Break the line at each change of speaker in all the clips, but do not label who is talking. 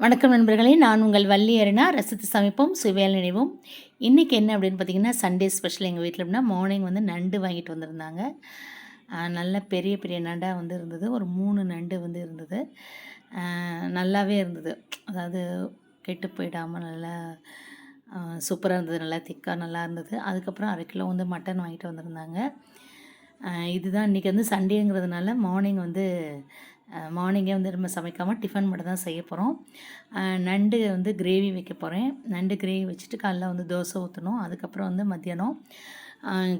வணக்கம் நண்பர்களே நான் உங்கள் வள்ளி அருணா. ரசித்து சமைப்போம் சுவையால் நினைவோம். இன்றைக்கி என்ன அப்படின்னு பார்த்தீங்கன்னா சண்டே ஸ்பெஷல் எங்கள் வீட்டில் அப்படின்னா மார்னிங் வந்து நண்டு வாங்கிட்டு வந்திருந்தாங்க. நல்ல பெரிய பெரிய நண்டாக வந்து இருந்தது. ஒரு மூணு நண்டு வந்து இருந்தது. நல்லாவே இருந்தது. அதாவது கெட்டு போயிடாமல் நல்லா சூப்பராக இருந்தது. நல்லா திக்காக நல்லா இருந்தது. அதுக்கப்புறம் அரை கிலோ வந்து மட்டன் வாங்கிட்டு வந்திருந்தாங்க. இதுதான் இன்றைக்கி வந்து சண்டேங்கிறதுனால மார்னிங் வந்து மார்னிங்கே வந்து நம்ம சமைக்காமல் டிஃபன் மட்டும் தான் செய்ய போகிறோம் நண்டு வந்து கிரேவி வைக்க போகிறேன் நண்டு கிரேவி வச்சுட்டு காலைல வந்து தோசை ஊற்றணும் அதுக்கப்புறம் வந்து மத்தியானம்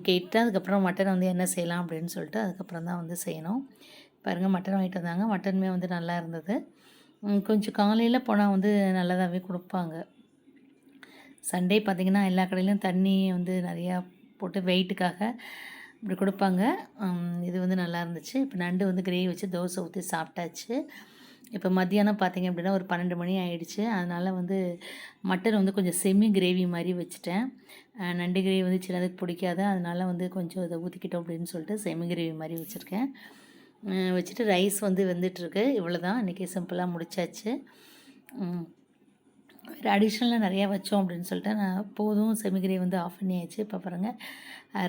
கேட்டு அதுக்கப்புறம் மட்டன் வந்து என்ன செய்யலாம் அப்படின்னு சொல்லிட்டு அதுக்கப்புறம் தான் வந்து செய்யணும். பாருங்கள் மட்டன் வாங்கிட்டு வந்தாங்க. மட்டனுமே வந்து நல்லா இருந்தது. கொஞ்சம் காலையில் போனால் வந்து நல்லதாகவே கொடுப்பாங்க. சண்டே பார்த்திங்கன்னா எல்லா கடையிலையும் தண்ணி வந்து நிறையா போட்டு வெயிட்டுக்காக இப்படி கொடுப்பாங்க. இது வந்து நல்லா இருந்துச்சு. இப்போ நண்டு வந்து கிரேவி வச்சு தோசை ஊற்றி சாப்பிட்டாச்சு. இப்போ மத்தியானம் பார்த்தீங்க அப்படின்னா ஒரு பன்னெண்டு மணி ஆகிடுச்சு அதனால் வந்து மட்டன் வந்து கொஞ்சம் செமி கிரேவி மாதிரி வச்சுட்டேன். நண்டு கிரேவி வந்து சின்னதுக்கு பிடிக்காது. அதனால் வந்து கொஞ்சம் இதை ஊற்றிக்கிட்டோம் அப்படின்னு சொல்லிட்டு செமி கிரேவி மாதிரி வச்சுருக்கேன். வச்சுட்டு ரைஸ் வந்து வெந்துட்டுருக்கு இவ்வளோ தான் இன்றைக்கி சிம்பிளாக முடிச்சாச்சு. பேர் அடிஷ்னலாக நிறையா வச்சோம் அப்படின்னு சொல்லிட்டு நான் போதும் செமிகிரியை வந்து ஆஃப் பண்ணியாச்சு. இப்போ பாருங்கள்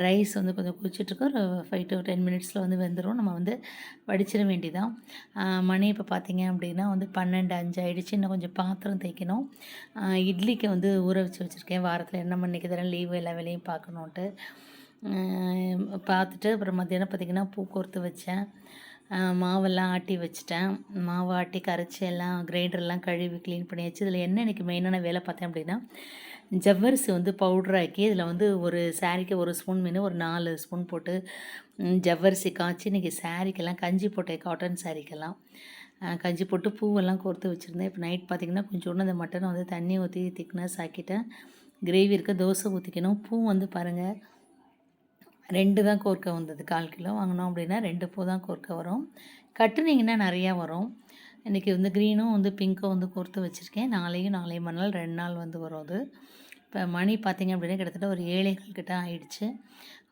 ரைஸ் வந்து கொஞ்சம் குச்சிட்ருக்கு ஒரு ஃபைவ் டு டென் மினிட்ஸில் வந்து வெந்துடும் நம்ம வந்து வடிச்சிட வேண்டிதான் மணி இப்போ பார்த்திங்க அப்படின்னா வந்து பன்னெண்டு அஞ்சு ஆகிடுச்சு இன்னும் கொஞ்சம் பாத்திரம் தேய்க்கணும். இட்லிக்கு வந்து ஊற வச்சு வச்சுருக்கேன். வாரத்தில் என்ன மணிக்கு தரேன் லீவு எல்லா வேலையும் பார்க்கணுன்ட்டு பார்த்துட்டு அப்புறம் மத்தியானம் பார்த்திங்கன்னா பூ கோர்த்து வச்சேன். மாவெல்லாம் ஆட்டி வச்சுட்டேன். மாவு ஆட்டி கரைச்சி எல்லாம் கிரைண்டர்லாம் கழுவி க்ளீன் பண்ணி வச்சு இதில் என்ன எனக்கு மெயினான வேலை பார்த்தேன் அப்படின்னா ஜவ்வரிசி வந்து பவுட்ராக்கி இதில் வந்து ஒரு சாரிக்கு ஒரு ஸ்பூன் மீன் ஒரு நாலு ஸ்பூன் போட்டு ஜவ்வரிசி காய்ச்சி இன்றைக்கி சாரிக்கெல்லாம் கஞ்சி போட்டேன் காட்டன் சாரிக்கெல்லாம் கஞ்சி போட்டு பூவெல்லாம் கோர்த்து வச்சுருந்தேன். இப்போ நைட் பார்த்திங்கன்னா கொஞ்சோண்டு அந்த மட்டனை வந்து தண்ணி ஊற்றி திக்னஸ் ஆக்கிட்டேன். கிரேவி இருக்க தோசை ஊற்றிக்கணும் பூ வந்து பாருங்கள் ரெண்டு தான் கோர்க்க வந்தது. கால் கிலோ வாங்கினோம் அப்படின்னா ரெண்டு பூ தான் கோர்க்க வரும். கட்டுனீங்கன்னா நிறையா வரும். இன்றைக்கி வந்து க்ரீனும் வந்து பிங்க்கும் வந்து கோர்த்து வச்சுருக்கேன். நாளையும் நாளையும் மறுநாள் ரெண்டு நாள் வந்து வரும் அது. இப்போ மணி பார்த்திங்க அப்படின்னா கிட்டத்தட்ட ஒரு ஏழைகள் கிட்ட ஆயிடுச்சு.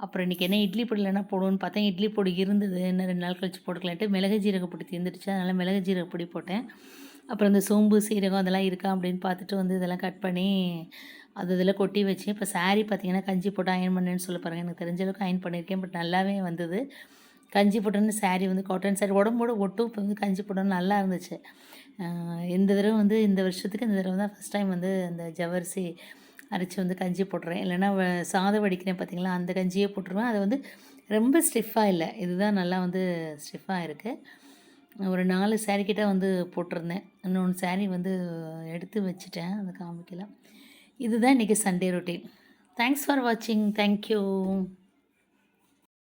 அப்புறம் இன்றைக்கி என்ன இட்லி பொடியில் என்ன போடுவோன்னு பார்த்தேன். இட்லி பொடி இருந்தது. என்ன ரெண்டு நாள் கழிச்சு போட்டுக்கலான்ட்டு மிளகு ஜீரக பொடி தீர்ந்துடுச்சு. அதனால் மிளகு ஜீரக பொடி போட்டேன். அப்புறம் இந்த சோம்பு சீரகம் அதெல்லாம் இருக்கா அப்படின்னு பார்த்துட்டு வந்து இதெல்லாம் கட் பண்ணி அது இதில் கொட்டி வச்சு இப்போ saree பார்த்தீங்கன்னா கஞ்சி போட்டு அயன் பண்ணேன்னு சொல்ல பாருங்கள் எனக்கு தெரிஞ்ச அளவுக்கு அயன் பண்ணியிருக்கேன் பட் நல்லாவே வந்தது. கஞ்சி போட்டோன்னு saree வந்து காட்டன் saree உடம்போட ஒட்டும் இப்போ வந்து கஞ்சி போட்டோன்னு நல்லா இருந்துச்சு. இந்த தடவை வந்து இந்த வருஷத்துக்கு இந்த தடவை தான் ஃபஸ்ட் டைம் வந்து அந்த ஜவரிசி அரைச்சி வந்து கஞ்சி போட்டுறேன். இல்லைன்னா வ- சாதம் வடிக்கிறேன் பார்த்தீங்களா அந்த கஞ்சியே போட்டுருவேன். அது வந்து ரொம்ப ஸ்டிஃபாக இல்லை. இதுதான் நல்லா வந்து ஸ்டிஃபாக இருக்குது ஒரு நாலு saree கிட்ட வந்து போட்டிருந்தேன். இன்னொன்று saree வந்து எடுத்து வச்சுட்டேன். அதை காமிக்கலாம் இதுதான் இன்றைக்கி சண்டே ரொட்டீன் தேங்க்ஸ் ஃபார் வாட்சிங் தேங்க்யூ